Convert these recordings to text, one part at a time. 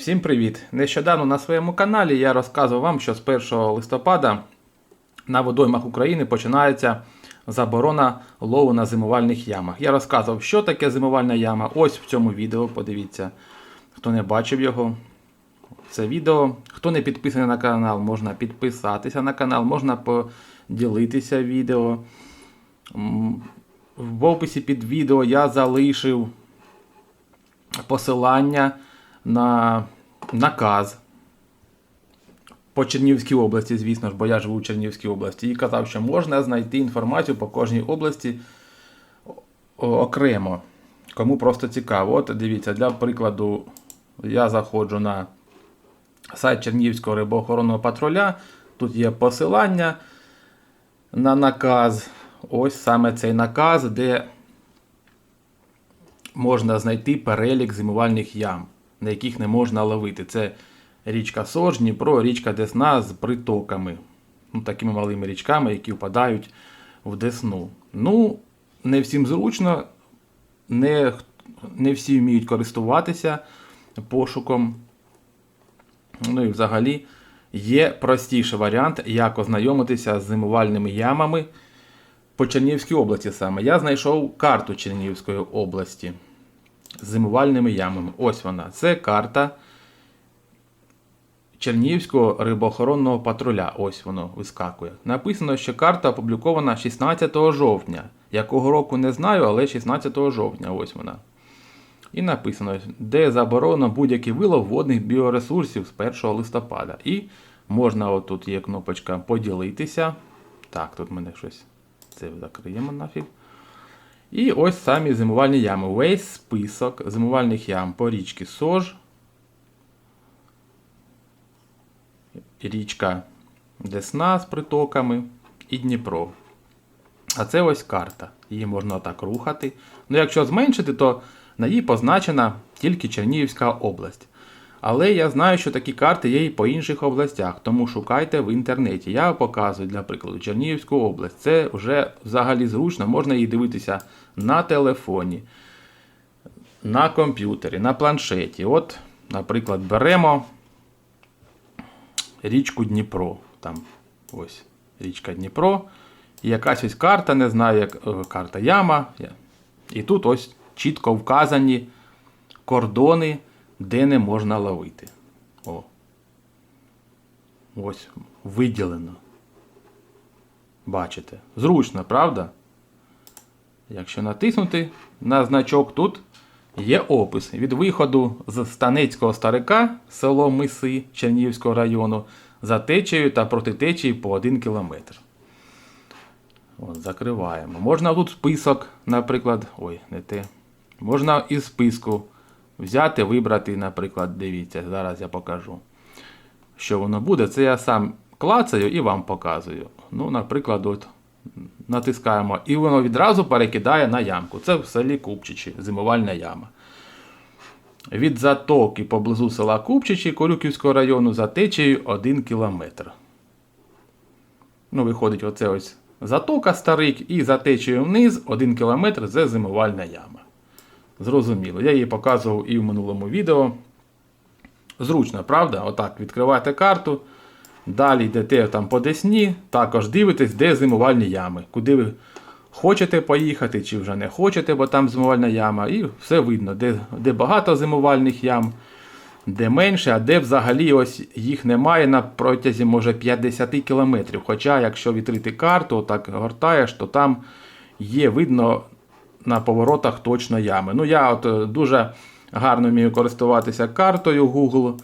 Всім привіт! Нещодавно на своєму каналі я розказував вам, що з 1 листопада на водоймах України починається заборона лову на зимувальних ямах. Я розказував, що таке зимувальна яма. Ось в цьому відео, подивіться, хто не бачив його. Це відео. Хто не підписаний на канал, можна підписатися на канал, можна поділитися відео. В описі під відео я залишив посилання на наказ по Чернігівській області, звісно ж, бо я живу в Чернігівській області, і казав, що можна знайти інформацію по кожній області окремо. Кому просто цікаво. От дивіться, для прикладу, я заходжу на сайт Чернігівського рибоохоронного патруля. Тут є посилання на наказ. Ось саме цей наказ, де можна знайти перелік зимувальних ям, на яких не можна ловити. Це річка Сож, Дніпро, річка Десна з притоками. Ну, такими малими річками, які впадають в Десну. Ну, не всім зручно, не, не всі вміють користуватися пошуком. Ну і взагалі є простіший варіант, як ознайомитися з зимувальними ямами по Чернігівській області саме. Я знайшов карту Чернігівської області зимувальними ямами. Ось вона. Це карта Чернігівського рибоохоронного патруля. Ось воно вискакує. Написано, що карта опублікована 16 жовтня. Якого року не знаю, але 16 жовтня. Ось вона. І написано, де заборонено будь-який вилов водних біоресурсів з 1 листопада. І можна, отут є кнопочка поділитися. Так, тут мене щось. Це закриємо нафіг. І ось самі зимувальні ями. Весь список зимувальних ям по річці Сож. Річка Десна з притоками і Дніпро. А це ось карта. Її можна так рухати. Ну, якщо зменшити, то на їй позначена тільки Чернігівська область. Але я знаю, що такі карти є і по інших областях, тому шукайте в інтернеті. Я показую для прикладу Чернігівську область. Це вже взагалі зручно, можна її дивитися на телефоні, на комп'ютері, на планшеті. От, наприклад, беремо річку Дніпро. Там ось річка Дніпро. І якась ось карта, не знаю, як е, карта Яма. І тут ось чітко вказані кордони, де не можна ловити. О. Ось виділено. Бачите? Зручно, правда? Якщо натиснути на значок, тут є опис від виходу з Станецького старика, село Миси Чернігівського району, за течею та проти течії по 1 кілометр. Закриваємо. Можна тут список, наприклад. Ой, не те. Можна із списку взяти, вибрати, наприклад, дивіться, зараз я покажу. Що воно буде. Це я сам клацаю і вам показую. Ну, наприклад, от натискаємо, і воно відразу перекидає на ямку. Це в селі Купчичі, зимувальна яма. Від затоки поблизу села Купчичі Корюківського району за течією 1 кілометр. Ну, виходить, оце ось затока старик, і за течією вниз 1 кілометр це зимувальна яма. Зрозуміло. Я її показував і в минулому відео. Зручно, правда? Отак, відкриваєте карту. Далі йдете там по Десні, також дивитесь, де зимувальні ями. Куди ви хочете поїхати, чи вже не хочете, бо там зимувальна яма. І все видно, де, де багато зимувальних ям, де менше, а де взагалі ось їх немає на протязі може 50 кілометрів. Хоча, якщо відкрити карту, так гортаєш, то там є видно на поворотах точно ями. Ну, я от е, дуже гарно вмію користуватися картою Google.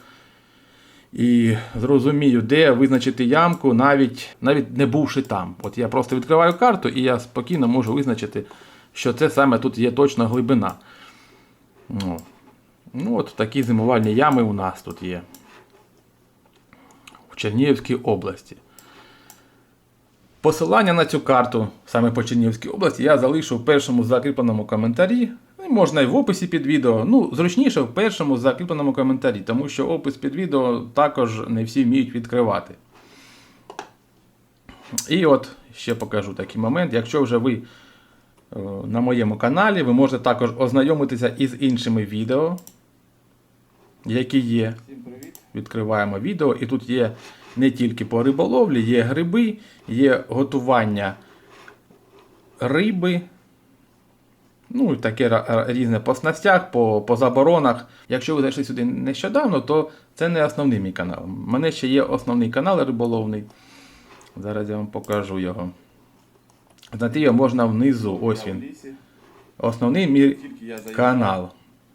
І зрозумію, де визначити ямку, навіть навіть не бувши там. От я просто відкриваю карту і я спокійно можу визначити, що це саме тут є точна глибина. Ну, ну от такі зимувальні ями у нас тут є. В Чернігівській області. Посилання на цю карту саме по Чернігівській області я залишу в першому закріпленому коментарі. Ну, Можна і в описі під відео. Ну, зручніше в першому закріпленому коментарі, тому що опис під відео також не всі вміють відкривати. І от ще покажу такий момент. Якщо вже ви е, на моєму каналі, ви можете також ознайомитися із іншими відео. які є. Відкриваємо відео, і тут є не тільки по риболовлі, є гриби, є готування риби. Ну, і таке різне по снастях, по, по заборонах. Якщо ви зайшли сюди нещодавно, то це не основний мій канал. У мене ще є основний канал риболовний. Зараз я вам покажу його. Знайти його можна внизу. Ось він. Основний мій канал,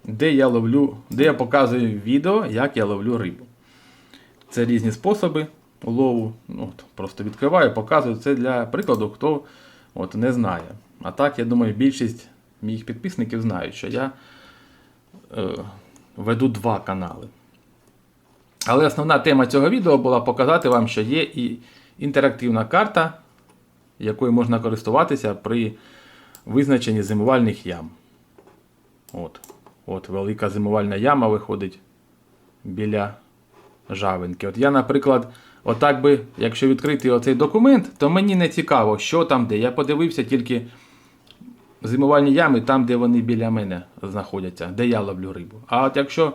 де я ловлю, де я показую відео, як я ловлю рибу. Це різні способи лову. Ну, просто відкриваю, показую. Це для прикладу, хто от, не знає. А так, я думаю, більшість моїх підписників знають, що я е, веду два канали. Але основна тема цього відео була показати вам, що є і інтерактивна карта, якою можна користуватися при визначенні зимувальних ям. От. От велика зимувальна яма виходить біля жавинки. От я, наприклад, отак би, якщо відкрити оцей документ, то мені не цікаво, що там де. Я подивився тільки зимувальні ями там, де вони біля мене знаходяться, де я ловлю рибу. А от якщо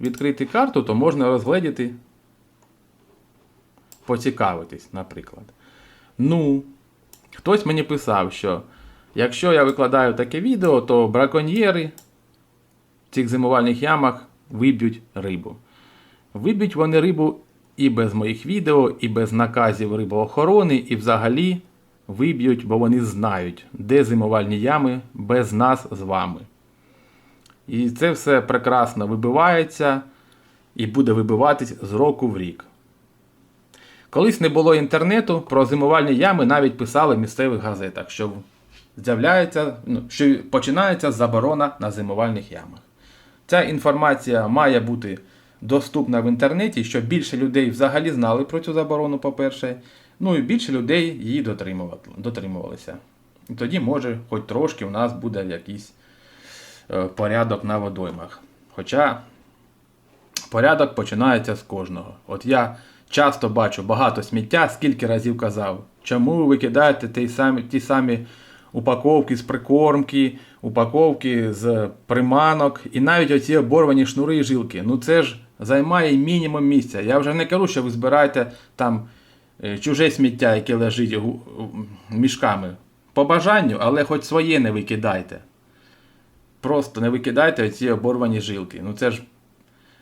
відкрити карту, то можна розгледіти, поцікавитись, наприклад. Ну, хтось мені писав, що якщо я викладаю таке відео, то браконьєри в цих зимувальних ямах виб'ють рибу. Виб'ють вони рибу і без моїх відео, і без наказів рибоохорони, і взагалі виб'ють, бо вони знають, де зимувальні ями без нас з вами. І це все прекрасно вибивається і буде вибиватись з року в рік. Колись не було інтернету, про зимувальні ями навіть писали в місцевих газетах, що з'являється, ну, що починається заборона на зимувальних ямах. Ця інформація має бути доступна в інтернеті, щоб більше людей взагалі знали про цю заборону, по-перше, ну і більше людей її дотримувалися. І тоді, може, хоч трошки у нас буде якийсь е, порядок на водоймах. Хоча порядок починається з кожного. От я часто бачу багато сміття, скільки разів казав, чому ви викидаєте ті самі, ті самі упаковки з прикормки, упаковки з приманок і навіть оці оборвані шнури і жилки. Ну це ж займає мінімум місця. Я вже не кажу, що ви збираєте там е, чуже сміття, яке лежить мішками. По бажанню, але хоч своє не викидайте. Просто не викидайте оці оборвані жилки. Ну це ж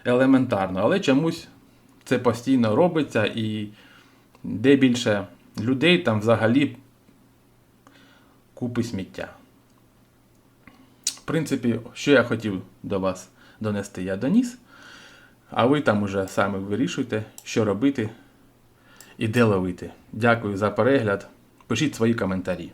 елементарно, але чомусь це постійно робиться і де більше людей там взагалі купи сміття. В принципі, що я хотів до вас донести, я доніс. А ви там уже самі вирішуйте, що робити і де ловити. Дякую за перегляд. Пишіть свої коментарі.